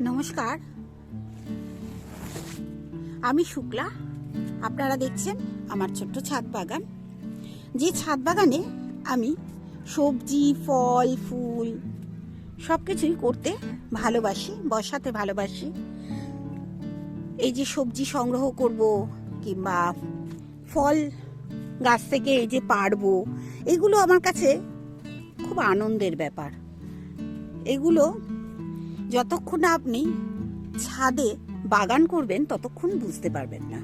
নমস্কার। আমি শুক্লা। আপনারা দেখছেন আমার ছোট্ট ছাদ বাগান। যে ছাদ বাগানে আমি সবজি, ফল, ফুল সব কিছুই করতে ভালোবাসি, বসাতে ভালোবাসি। এই যে সবজি সংগ্রহ করব কিংবা ফল গাছ থেকে এই যে পারব এগুলো আমার কাছে খুব আনন্দের ব্যাপার। এগুলো যতক্ষণ আপনি ছাদে বাগান করবেন, ততক্ষণ বুঝতে পারবেন না।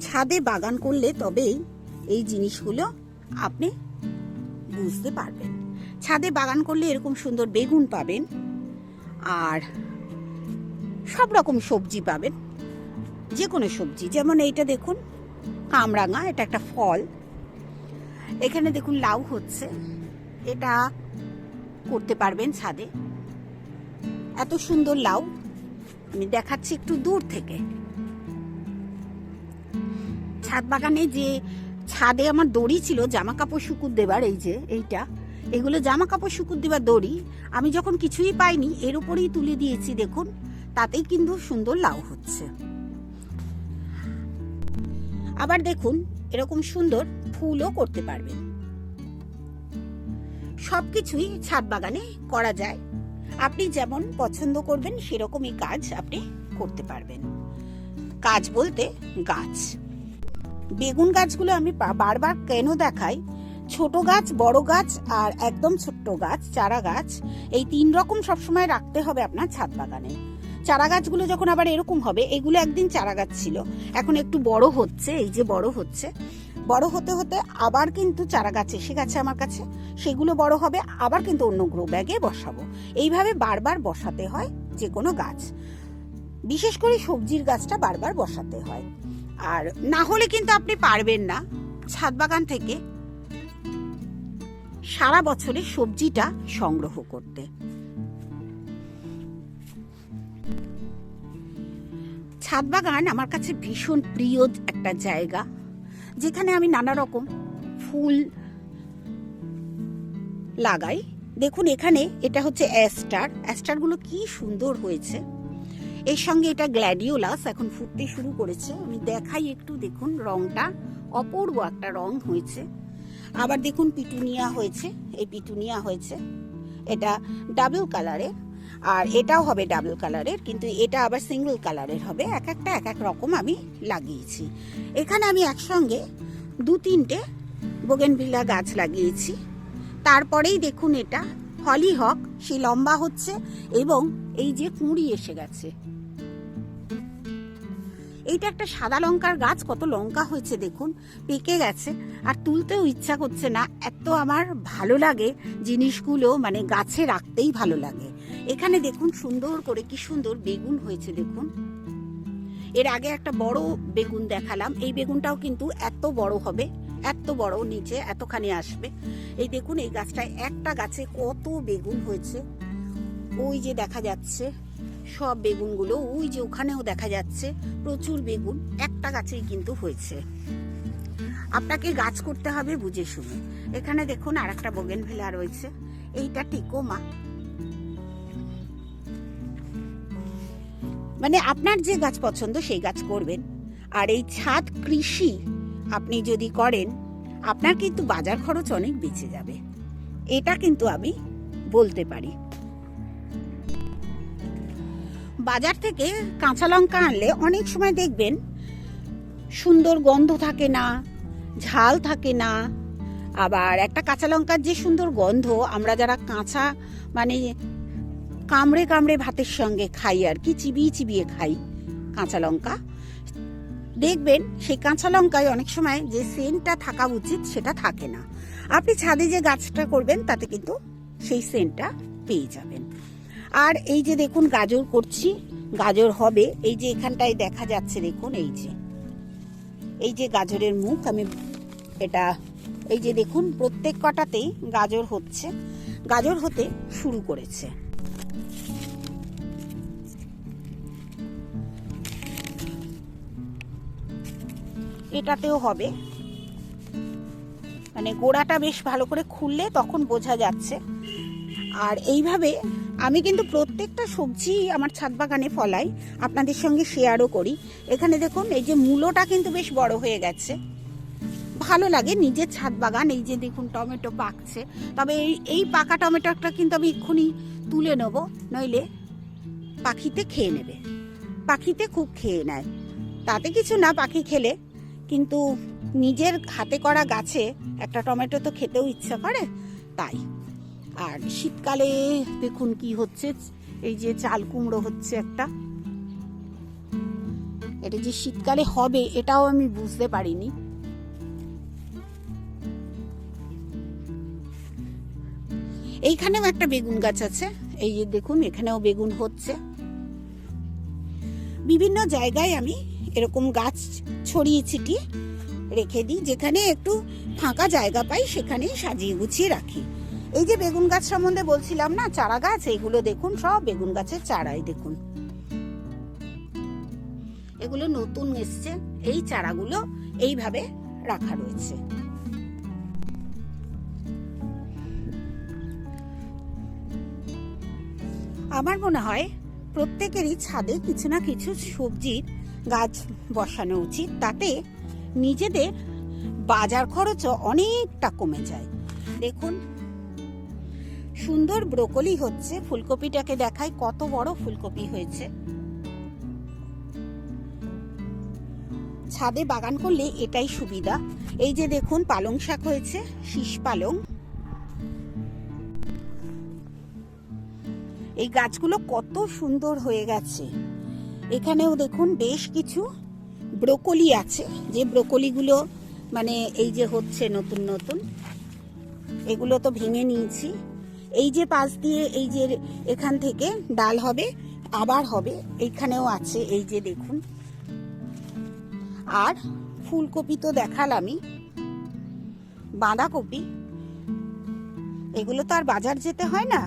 ছাদে বাগান করলে তবেই এই জিনিসগুলো আপনি বুঝতে পারবেন। ছাদে বাগান করলে এরকম সুন্দর বেগুন পাবেন আর সব রকম সবজি পাবেন। যে কোনো সবজি, যেমন এইটা দেখুন, কামরাঙা, এটা একটা ফল। এখানে দেখুন লাউ হচ্ছে। এটা করতে পারবেন ছাদে। এত সুন্দর লাউ, আমি দেখাচ্ছি একটু দূর থেকে। ছাদ বাগানে যে ছাদে আমার দড়ি ছিল জামা কাপড় শুকুর দেবার, এই যে, এইটা, এগুলো জামা কাপড় শুকুর দেবার দড়ি, আমি যখন কিছুই পাইনি, এর উপরেই তুলে দিয়েছি, দেখুন, তাতেই কিন্তু সুন্দর লাউ হচ্ছে। আবার দেখুন, এরকম সুন্দর ফুলও করতে পারবেন। সবকিছুই ছাদ বাগানে করা যায়। আপনি যেমন পছন্দ করবেন, সেরকমই কাজ আপনি করতে পারবেন। কাজ বলতে গাছ। বেগুন গাছগুলো আমি বারবার কেন দেখাই? ছোট গাছ, বড় গাছ আর একদম ছোট্ট গাছ, চারা গাছ, এই তিন রকম সবসময় রাখতে হবে আপনার ছাদ বাগানে। চারা গাছগুলো যখন আবার এরকম হবে, এগুলো একদিন চারা গাছ ছিল। এখন একটু বড় হচ্ছে, এই যে বড় হচ্ছে। বড় হতে হতে আবার কিন্তু চারা গাছ এসে গেছে আমার কাছে। সেগুলো বড় হবে, আবার কিন্তু অন্য গ্রো ব্যাগে বসাবো। এইভাবে বারবার বসাতে হয় যে কোনো গাছ। বিশেষ করে সবজির গাছটা বারবার বসাতে হয়। আর না হলে কিন্তু আপনি পারবেন না। ছাদ বাগান থেকে সারা বছরে সবজিটা সংগ্রহ করতে। ছাদ বাগান আমার কাছে ভীষণ প্রিয় একটা জায়গা। যেখানে আমি নানা রকম ফুল লাগাই। দেখুন, এখানে এটা হচ্ছে অ্যাস্টার। অ্যাস্টারগুলো কি সুন্দর হয়েছে। এর সঙ্গে এটা গ্ল্যাডিওলাস এখন ফুটতে শুরু করেছে। আমি দেখাই একটু, দেখুন, রংটা। অপূর্ব একটা রং হয়েছে। আবার দেখুন, পিটুনিয়া হয়েছে। এই পিটুনিয়া হয়েছে। এটা ডাবল কালারের। আর এটাও হবে ডাবল কালারের কিন্তু এটা আবার সিঙ্গেল কালারের হবে। এক একটা, এক এক রকম আমি লাগিয়েছি। এখানে আমি একসঙ্গে দু তিনটে বোগেনভিলা গাছ লাগিয়েছি। তারপরেই দেখুন এটা হলি হক সে লম্বা হচ্ছে এবং এই যে কুঁড়ি এসে গেছে। এইটা একটা সাদা লঙ্কার গাছ, কত লঙ্কা হয়েছে দেখুন, পেকে গেছে। আর তুলতেও ইচ্ছা করছে না, এত আমার ভালো লাগে, জিনিসগুলো মানে গাছে রাখতেই ভালো লাগে। এখানে দেখুন সুন্দর করে কি সুন্দর বেগুন হয়েছে, দেখুন। এর আগে একটা বড় বেগুন দেখালাম। এই বেগুনটাও কিন্তু এত বড় হবে, এত বড় নিচে, এতখানি আসবে। এই দেখুন, এই গাছটায় একটা গাছে কত বেগুন হয়েছে। ওই যে দেখা যাচ্ছে, সব বেগুনগুলো, ওই যে ওখানেও দেখা যাচ্ছে, প্রচুর বেগুন, একটা গাছেই কিন্তু হয়েছে। আপনাকে গাছ করতে হবে বুঝে শুনে। এখানে দেখুন আর একটা বগেন ভেলা রয়েছে। এইটা টিকোমা। মানে আপনার যে গাছ পছন্দ, সেই গাছ করবেন। আর এই ছাদ কৃষি আপনি যদি করেন, আপনার কিন্তু বাজার খরচ অনেক বেঁচে যাবে। এটা কিন্তু আমি বলতে পারি। বাজার থেকে কাঁচা লঙ্কা আনলে অনেক সময় দেখবেন সুন্দর গন্ধ থাকে না, ঝাল থাকে না। আবার একটা কাঁচা লঙ্কার যে সুন্দর গন্ধ, আমরা যারা কাঁচা মানে কামড়ে কামড়ে ভাতের সঙ্গে খাই আর কি, চিবিয়ে চিবিয়ে খাই কাঁচা লঙ্কা। দেখবেন সেই কাঁচা লঙ্কায় অনেক সময় যে সেন্টটা থাকা উচিত সেটা থাকে না। আপনি ছাদে যে গাছটা করবেন তাতে কিন্তু সেই সেন্টটা পেয়ে যাবেন। আর এই যে দেখুন গাজর করছি, গাজর হবে। এই যে এখানটায় দেখা যাচ্ছে দেখুন, এই যে। এই যে গাজরের মুখ, আমি এটা, এই যে দেখুন প্রত্যেক কটাতেই গাজর হচ্ছে। গাজর হতে শুরু করেছে। এটাতেও হবে। মানে গোড়াটা বেশ ভালো করে খুললে তখন বোঝা যাচ্ছে। আর এইভাবে আমি কিন্তু প্রত্যেকটা সবজি আমার ছাদ বাগানে ফলাই, আপনাদের সঙ্গে শেয়ারও করি। এখানে দেখুন, এই যে মূলোটা কিন্তু বেশ বড় হয়ে গেছে। ভালো লাগে নিজের ছাদ বাগান, এই যে দেখুন টমেটো পাকছে। তবে এই এই পাকা টমেটোটা কিন্তু আমি এক্ষুনি তুলে নেব, নইলে পাখিতে খেয়ে নেবে। পাখিতে খুব খেয়ে নেয়। তাতে কিছু না, পাখি খেলে কিন্তু নিজের হাতে করা গাছে একটা টমেটো তো খেতেও ইচ্ছা করে, তাই। আর শীতকালে দেখুন কি হচ্ছে, এই যে চাল কুমড়ো হচ্ছে একটা। এটা যে শীতকালে হবে এটাও আমি বুঝতে পারিনি। এইখানেও একটা বেগুন গাছ আছে, এই যে দেখুন এখানেও বেগুন হচ্ছে। বিভিন্ন জায়গায় আমি এরকম গাছ ছড়িয়ে ছিটিয়ে রেখে দিই, যেখানে একটু ফাঁকা জায়গা পাই সেখানেই সাজিয়ে গুছিয়ে রাখি। এই যে বেগুন গাছ সম্বন্ধে বলছিলাম না, চারা গাছ এইগুলো দেখুন, সব বেগুন গাছের চারাই দেখুন। এগুলো নতুন এসছে, এই চারাগুলো এইভাবে রাখা রয়েছে। আমার মনে হয় প্রত্যেকেরই ছাদে কিছু না কিছু সবজির গাছ বসানো উচিত, তাতে নিজেদের বাজার খরচও অনেকটা কমে যায়। দেখুন, সুন্দর ব্রোকলি হচ্ছে, ফুলকপিটাকে দেখাই কত বড় ফুলকপি হয়েছে। ছাদে বাগান করলে এটাই সুবিধা। এই যে দেখুন, পালং শাক হয়েছে, শীষ পালং। এই গাছগুলো কত সুন্দর হয়ে গেছে। এখানেও দেখুন বেশ কিছু ব্রোকলি আছে। যে ব্রোকলিগুলো মানে এই যে হচ্ছে নতুন নতুন, এগুলো তো ভেঙে নিয়েছি। এই যে পাশ দিয়ে এই যে এখান থেকে ডাল হবে, আবার হবে এইখানেও আছে এই যে দেখুন। আর ফুলকপি তো দেখালামই, বাঁধাকপি, এগুলো তো আর বাজার যেতে হয় না,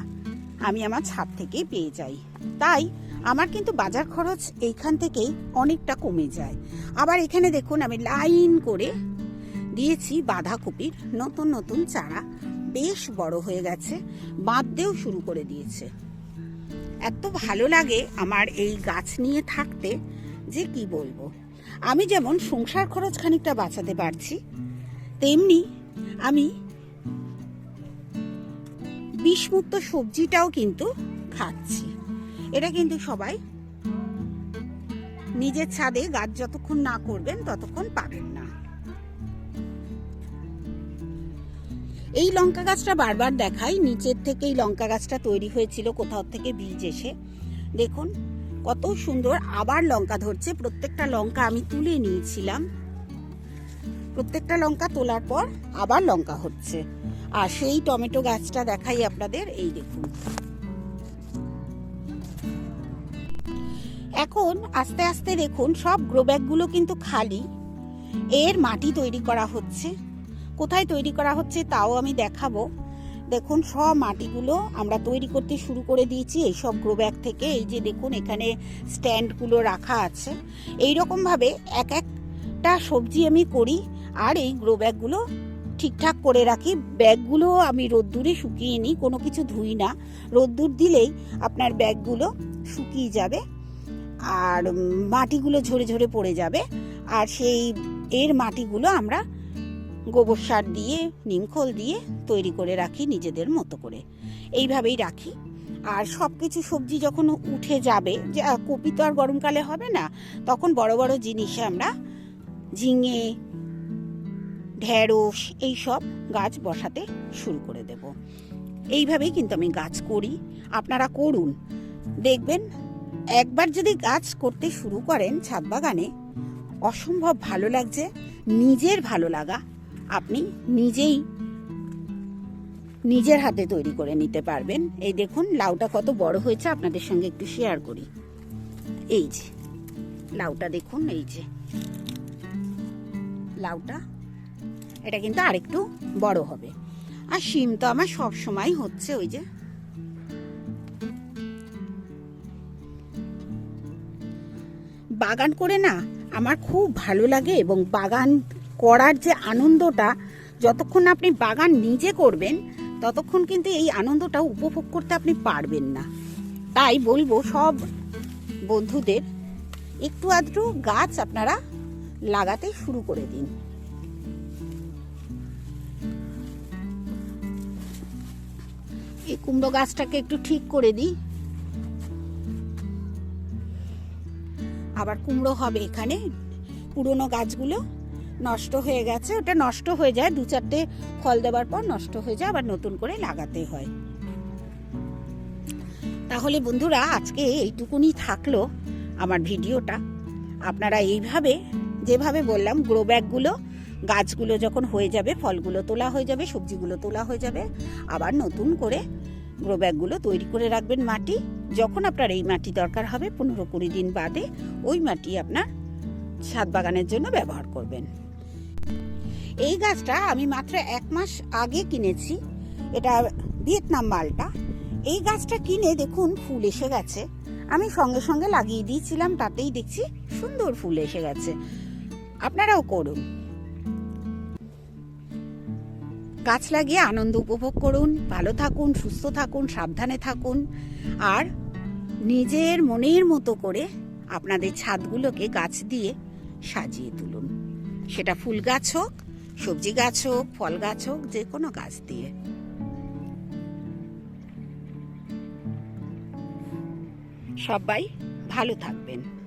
আমি আমার ছাদ থেকেই পেয়ে যাই। তাই আমার কিন্তু বাজার খরচ এইখান থেকেই অনেকটা কমে যায়। আবার এখানে দেখুন আমি লাইন করে দিয়েছি বাঁধাকপির নতুন নতুন চারা। বেশ বড় হয়ে গেছে, বাঁধতেও শুরু করে দিয়েছে। এত ভালো লাগে আমার এই গাছ নিয়ে থাকতে, যে কি বলব? আমি যেমন সংসার খরচ খানিকটা বাঁচাতে পারছি, তেমনি আমি বিষমুক্ত সবজিটাও কিন্তু খাচ্ছি। এটা কিন্তু সবাই নিজের ছাদে গাছ যতক্ষণ না করবেন ততক্ষণ পাবেন না। এই লঙ্কা গাছটা বারবার দেখাই, নিচের থেকে এই লঙ্কা গাছটা তৈরি হয়েছিল, কোথাও থেকে বীজ এসে। দেখুন, কত সুন্দর আবার লঙ্কা ধরছে। প্রত্যেকটা লঙ্কা আমি তুলে নিয়েছিলাম। প্রত্যেকটা লঙ্কা তোলার পর আবার লঙ্কা হচ্ছে। আর সেই টমেটো গাছটা দেখাই আপনাদের, এই দেখুন। এখন আস্তে আস্তে দেখুন সব গ্রো ব্যাগগুলো কিন্তু খালি। এর মাটি তৈরি করা হচ্ছে। কোথায় তৈরি করা হচ্ছে তাও আমি দেখাবো। দেখুন সব মাটিগুলো আমরা তৈরি করতে শুরু করে দিয়েছি এই সব গ্রো ব্যাগ থেকে। এই যে দেখুন এখানে স্ট্যান্ডগুলো রাখা আছে। এই রকমভাবে এক একটা সবজি আমি করি আর এই গ্রো ব্যাগগুলো ঠিকঠাক করে রাখি। ব্যাগগুলো আমি রোদ্দুরে শুকিয়ে নিই, কোনো কিছু ধুই না। রোদ্দুর দিলেই আপনার ব্যাগগুলো শুকিয়ে যাবে। আর মাটিগুলো ঝরে ঝরে পড়ে যাবে। আর সেই এর মাটিগুলো আমরা গোবর সার দিয়ে নিমখোল দিয়ে তৈরি করে রাখি নিজেদের মতো করে। এইভাবেই রাখি। আর সব কিছু সবজি যখন উঠে যাবে, যে কপি তো আর গরমকালে হবে না, তখন বড় বড় জিনিসে আমরা ঝিঙে, ঢেঁড়স এই সব গাছ বসাতে শুরু করে দেব। এইভাবেই কিন্তু আমি গাছ করি। আপনারা করুন। দেখবেন একবার যদি গাছ করতে শুরু করেন ছাদ বাগানে, অসম্ভব ভালো লাগছে, নিজের ভালো লাগা আপনি নিজেই নিজের হাতে তৈরি করে নিতে পারবেন। এই দেখুন, লাউটা কত বড় হয়েছে, আপনাদের সঙ্গে একটু শেয়ার করি। এই যে, লাউটা দেখুন, এই যে। লাউটা, এটা কিন্তু আরেকটু বড় হবে। আর শিম তো আমার সব সময় হচ্ছে, ওই যে বাগান করে না, আমার খুব ভালো লাগে এবং বাগান করার যে আনন্দটা, যতক্ষণ আপনি বাগান নিজে করবেন, ততক্ষণ কিন্তু এই আনন্দটা উপভোগ করতে আপনি পারবেন না। তাই বলব সব বন্ধুদের, একটু আধটু গাছ আপনারা লাগাতে শুরু করে দিন। এই কুমড়ো গাছটাকে একটু ঠিক করে দিই। আবার কুমড়ো হবে এখানে। পুরনো গাছগুলো নষ্ট হয়ে গেছে, ওটা নষ্ট হয়ে যায়, দু চারটে ফল দেওয়ার পর নষ্ট হয়ে যায়, আবার নতুন করে লাগাতে হয়। তাহলে বন্ধুরা, আজকে এইটুকুনি থাকল আমার ভিডিওটা। আপনারা এইভাবে, যেভাবে বললাম গ্রো ব্যাগগুলো গাছগুলো যখন হয়ে যাবে, ফলগুলো তোলা হয়ে যাবে, সবজিগুলো তোলা হয়ে যাবে, আবার নতুন করে গ্রো ব্যাগগুলো তৈরি করে রাখবেন মাটি। যখন আপনার এই মাটি দরকার হবে, পনেরো কুড়ি দিন বাদে ওই মাটি আপনার ছাদ বাগানের জন্য ব্যবহার করবেন। এই গাছটা আমি মাত্র এক মাস আগে কিনেছি। এটা ভিয়েতনাম মালটা। এই গাছটা কিনে দেখুন, ফুল এসে গেছে। আমি সঙ্গে সঙ্গে লাগিয়ে দিয়েছিলাম, তাতেই দেখছি সুন্দর ফুল এসে গেছে। আপনারাও করুন। গাছ লাগিয়ে আনন্দ উপভোগ করুন, ভালো থাকুন, সুস্থ থাকুন, সাবধানে থাকুন। আর নিজের মনের মতো করে আপনাদের ছাদগুলোকে গাছ দিয়ে সাজিয়ে তুলুন। সেটা ফুল গাছ হোক, সবজি গাছ হোক, ফল গাছ হোক, যে কোনো গাছ দিয়ে। সবাই ভালো থাকবেন।